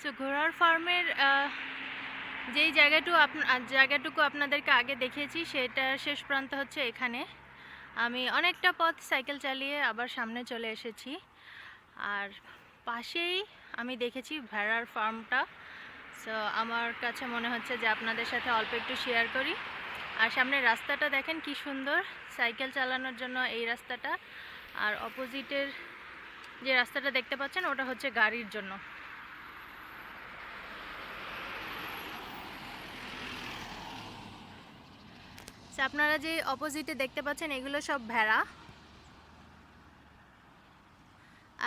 So ঘোড়ার ফার্মের যেই জায়গাটুকু আপ, জায়গাটুকু আপনাদেরকে আগে দেখিয়েছি, সেটা শেষ প্রান্ত হচ্ছে এখানে। আমি অনেকটা পথ সাইকেল চালিয়ে আবার সামনে চলে এসেছি। আর পাশেই আমি দেখেছি ভেড়ার ফার্মটা। সো আমার কাছে মনে হচ্ছে যে আপনাদের সাথে অল্প একটু শেয়ার করি। আর সামনের রাস্তাটা দেখেন কি সুন্দর, সাইকেল চালানোর জন্য এই রাস্তাটা। আর অপোজিটের যে রাস্তাটা দেখতে পাচ্ছেন, ওটা হচ্ছে গাড়ির জন্য। আপনারা যে অপোজিটে দেখতে পাচ্ছেন, এগুলো সব ভেড়া।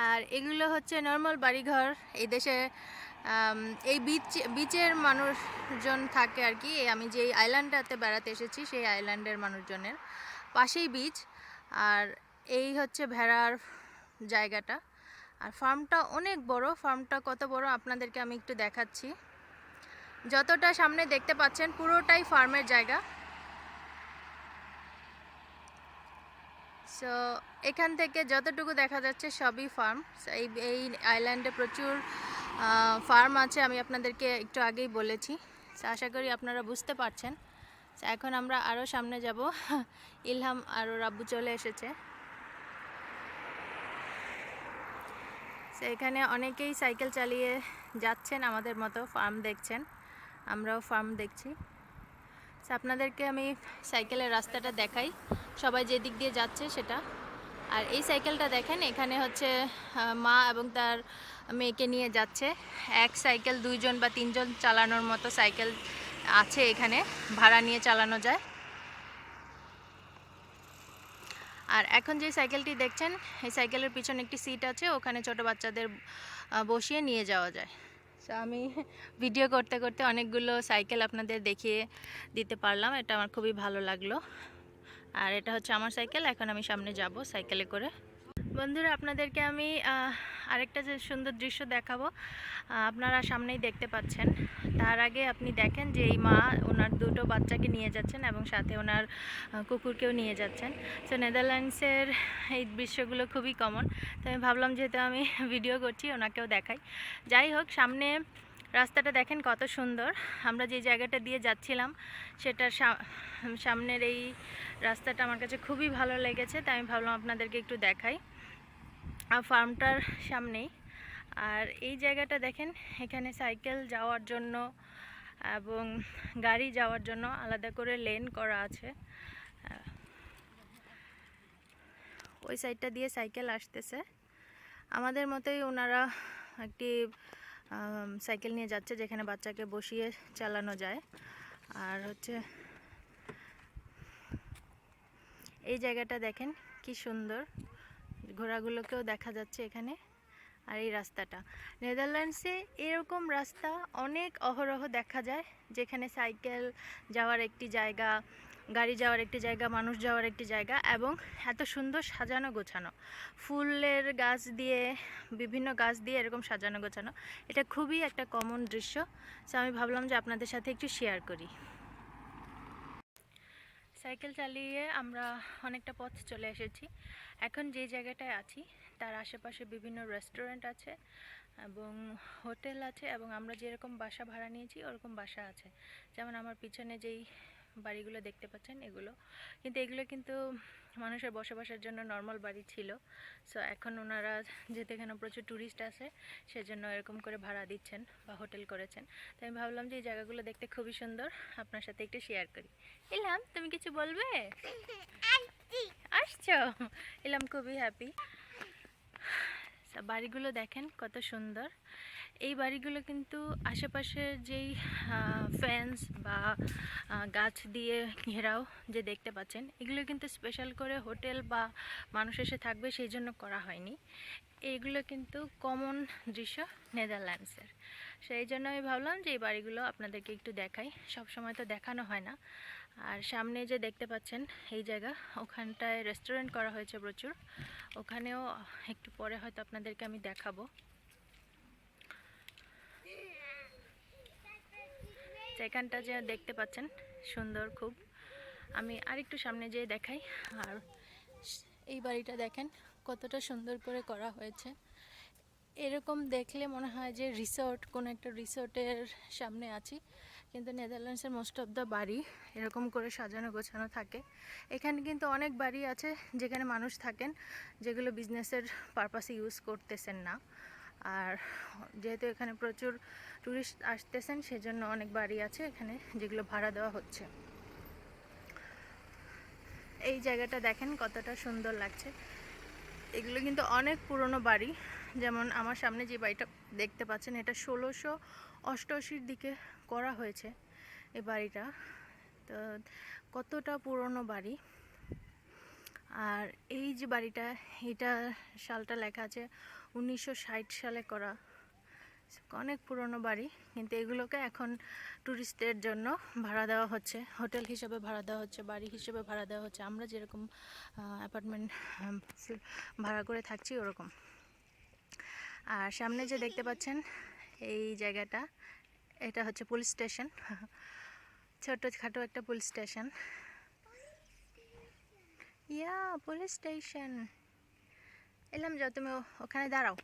আর এগুলো হচ্ছে নর্মাল বাড়িঘর। এই দেশে এই বিচ বিচের মানুষজন থাকে আর কি। আমি যে আইল্যান্ডটাতে বেড়াতে এসেছি, সেই আইল্যান্ডের মানুষজনের পাশেই বিচ আর এই হচ্ছে ভেড়ার জায়গাটা। আর ফার্মটা অনেক বড়। ফার্মটা কত বড় আপনাদেরকে আমি একটু দেখাচ্ছি। যতটা সামনে দেখতে পাচ্ছেন, পুরোটাই ফার্মের জায়গা। সো এখান থেকে যতটুকু দেখা যাচ্ছে সবই ফার্ম এই এই আইল্যান্ডে প্রচুর ফার্ম আছে, আমি আপনাদেরকে একটু আগেই বলেছি। আশা করি আপনারা বুঝতে পারছেন। এখন আমরা আরও সামনে যাব। ইলহাম আর রাব্বু চলে এসেছে। এখানে অনেকেই সাইকেল চালিয়ে যাচ্ছেন আমাদের মতো ফার্ম দেখছেন। আমরাও ফার্ম দেখছি। আপনাদেরকে আমি সাইকেলের রাস্তাটা দেখাই। সবাই যে দিক দিয়ে যাচ্ছে সেটা। আর এই সাইকেলটা দেখেন, এখানে হচ্ছে মা এবং তার মেয়েকে নিয়ে যাচ্ছে। এক সাইকেল দুইজন বা তিনজন চালানোর মতো সাইকেল আছে এখানে, ভাড়া নিয়ে চালানো যায়। আর এখন যে সাইকেলটি দেখছেন, এই সাইকেলের পিছনে একটি সিট আছে, ওখানে ছোট বাচ্চাদের বসিয়ে নিয়ে যাওয়া যায়। সো আমি ভিডিও করতে করতে অনেকগুলো সাইকেল আপনাদের দেখিয়ে দিতে পারলাম, এটা আমার খুবই ভালো লাগল। আর এটা হচ্ছে আমার সাইকেল, এখন আমি সামনে যাব সাইকেলে করে। বন্ধুরা, আপনাদেরকে আমি আরেকটা যে সুন্দর দৃশ্য দেখাবো আপনারা সামনেই দেখতে পাচ্ছেন। তার আগে আপনি দেখেন যে এই মা ওনার দুটো বাচ্চাকে নিয়ে যাচ্ছেন এবং সাথে ওনার কুকুরকেও নিয়ে যাচ্ছেন। সো নেদারল্যান্ডসের এই দৃশ্যগুলো খুবই কমন তো আমি ভাবলাম যেহেতু আমি ভিডিও করছি, ওনাকেও দেখাই। যাই হোক, সামনে রাস্তাটা দেখেন কত সুন্দর। আমরা যে জায়গাটা দিয়ে যাচ্ছিলাম, সেটার সামনের এই রাস্তাটা আমার কাছে খুবই ভালো লেগেছে, তাই আমি ভাবলাম আপনাদেরকে একটু দেখাই। ফার্মটার সামনেই। আর এই জায়গাটা দেখেন, এখানে সাইকেল যাওয়ার জন্য এবং গাড়ি যাওয়ার জন্য আলাদা করে লেন করা আছে। ওই সাইডটা দিয়ে সাইকেল আসতেছে। আমাদের মতোই ওনারা একটি সাইকেল নিয়ে যাচ্ছে, যেখানে বাচ্চাকে বসিয়ে চালানো যায়। আর হচ্ছে, এই জায়গাটা দেখেন, কি সুন্দর। ঘোড়াগুলোকেও দেখা যাচ্ছে এখানে আর এই রাস্তাটা। নেদারল্যান্ডসে এরকম রাস্তা অনেক অহরহ দেখা যায়, যেখানে সাইকেল যাওয়ার একটি জায়গা, গাড়ি যাওয়ার একটি জায়গা, মানুষ যাওয়ার একটি জায়গা এবং এত সুন্দর সাজানো গোছানো। ফুলের গাছ দিয়ে, বিভিন্ন গাছ দিয়ে এরকম সাজানো গোছানো। এটা খুবই একটা কমন দৃশ্য। সো আমি ভাবলাম যে আপনাদের সাথে একটু শেয়ার করি। সাইকেল চালিয়ে আমরা অনেকটা পথ চলে এসেছি। এখন যে জায়গাটায় আছি, তার আশেপাশে বিভিন্ন রেস্টুরেন্ট আছে এবং হোটেল আছে এবং আমরা যেরকম বাসা ভাড়া নিয়েছি, ওরকম বাসা আছে। যেমন আমার পিছনে যেই বাড়িগুলো দেখতে পাচ্ছেন এগুলো। কিন্তু এগুলো কিন্তু মানুষের বসবাসের জন্য নর্মাল বাড়ি ছিল। সো এখন ওনারা যেহেতু এখানে প্রচুর ট্যুরিস্ট আছে সেজন্য এরকম করে ভাড়া দিচ্ছেন বা হোটেল করেছেন। তো আমি ভাবলাম যে এই জায়গাগুলো দেখতে খুবই সুন্দর আপনার সাথে একটু শেয়ার করি। ইলাম তুমি কিছু বলবে? আসছো? ইলাম খুবই হ্যাপি বাড়িগুলো দেখেন কত সুন্দর। এই বাড়িগুলো কিন্তু আশেপাশের যেই ফেন্স বা গাছ দিয়ে ঘেরাও যে দেখতে পাচ্ছেন, এগুলো কিন্তু স্পেশাল করে হোটেল বা মানুষ এসে থাকবে সেই জন্য করা হয়নি। এইগুলো কিন্তু কমন দৃশ্য নেদারল্যান্ডসের সেই জন্য আমি ভাবলাম যে এই বাড়িগুলো আপনাদেরকে একটু দেখাই। সব সময় তো দেখানো হয় না। আর সামনে যে দেখতে পাচ্ছেন এই জায়গা, ওখানটায় রেস্টুরেন্ট করা হয়েছে প্রচুর। ওখানেও একটু পরে হয়তো আপনাদেরকে আমি দেখাবো। এখানটা যে দেখতে পাচ্ছেন, সুন্দর খুব। আমি আরেকটু সামনে যেয়ে দেখাই। আর এই বাড়িটা দেখেন, কতটা সুন্দর করে করা হয়েছে। এরকম দেখলে মনে হয় যে রিসোর্ট কোনো একটা রিসোর্টের সামনে আছি। কিন্তু নেদারল্যান্ডসের মোস্ট অফ দ্য বাড়ি এরকম করে সাজানো গোছানো থাকে। এখানে কিন্তু অনেক বাড়ি আছে যেখানে মানুষ থাকেন যেগুলো বিজনেসের পারপাসে ইউজ করতেছেন না। আর যেহেতু এখানে প্রচুর ট্যুরিস্ট আসতেছেন, সেজন্য অনেক বাড়ি আছে এখানে যেগুলো ভাড়া দেওয়া হচ্ছে। এই জায়গাটা দেখেন কতটা সুন্দর লাগছে। এগুলো কিন্তু অনেক পুরনো বাড়ি। যেমন আমার সামনে যে বাড়িটা দেখতে পাচ্ছেন, এটা ষোলোশো অষ্টআশির দিকে করা হয়েছে এই বাড়িটা। তো কতটা পুরনো বাড়ি? আর এই যে বাড়িটা, এটা সালটা লেখা আছে উনিশশো ষাট সালে করা। অনেক পুরনো বাড়ি, কিন্তু এগুলোকে এখন ট্যুরিস্টের জন্য ভাড়া দেওয়া হচ্ছে। হোটেল হিসেবে ভাড়া দেওয়া হচ্ছে, বাড়ি হিসেবে ভাড়া দেওয়া হচ্ছে। আমরা যেরকম অ্যাপার্টমেন্ট ভাড়া করে থাকছি ওরকম। আর সামনে যে দেখতে পাচ্ছেন, এই জায়গাটা, এটা হচ্ছে পুলিশ স্টেশন। ছোট খাটো একটা police station. Yeah, police station. এলাম যাও তুমি ওখানে দাঁড়াও।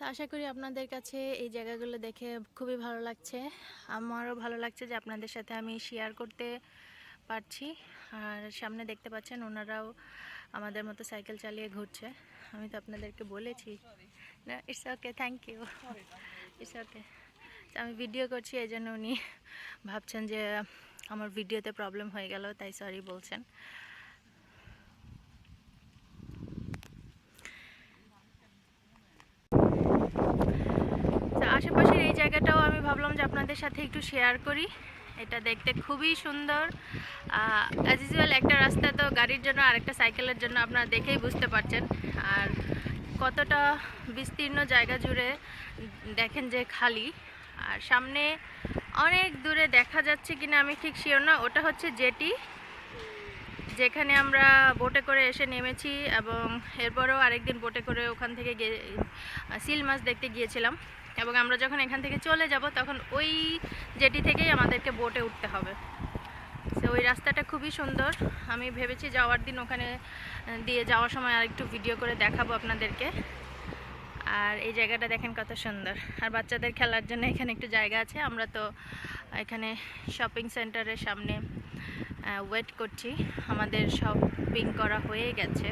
আশা করি আপনাদের কাছে এই জায়গাগুলো দেখে খুবই ভালো লাগছে। আমারও ভালো লাগছে যে আপনাদের সাথে আমি শেয়ার করতে পারছি। আর সামনে দেখতে পাচ্ছেন ওনারাও আমাদের মতো সাইকেল চালিয়ে ঘুরছে। আমি তো আপনাদেরকে বলেছি না it's okay thank you it's okay আমি ভিডিও করছি, এই জন্য উনি ভাবছেন যে আমার ভিডিওতে প্রবলেম হয়ে গেল, তাই সরি বলছেন তো আশেপাশের এই জায়গাটাও আমি ভাবলাম যে আপনাদের সাথে একটু শেয়ার করি। এটা দেখতে খুবই সুন্দর। অ্যাজ ইউজুয়াল একটা রাস্তা তো গাড়ির জন্য আর একটা সাইকেলের জন্য আপনারা দেখেই বুঝতে পারছেন। আর কতটা বিস্তীর্ণ জায়গা জুড়ে দেখেন যে খালি। আর সামনে অনেক দূরে দেখা যাচ্ছে কিনা আমি ঠিক শিওর না। ওটা হচ্ছে জেটি, যেখানে আমরা বোটে করে এসে নেমেছি এবং এরপরেও আরেকদিন বোটে করে ওখান থেকে গিয়ে সিল মাছ দেখতে গিয়েছিলাম। এবং আমরা যখন এখান থেকে চলে যাব, তখন ওই জেটি থেকেই আমাদেরকে বোটে উঠতে হবে। তো ওই রাস্তাটা খুবই সুন্দর। আমি ভেবেছি যাওয়ার দিন ওখানে দিয়ে যাওয়ার সময় আর একটু ভিডিও করে দেখাবো আপনাদেরকে। আর এই জায়গাটা দেখেন কত সুন্দর। আর বাচ্চাদের খেলার জন্য এখানে একটু জায়গা আছে। আমরা তো এখানে শপিং সেন্টারের সামনে ওয়েট করছি। আমাদের শপিং করা হয়ে গেছে।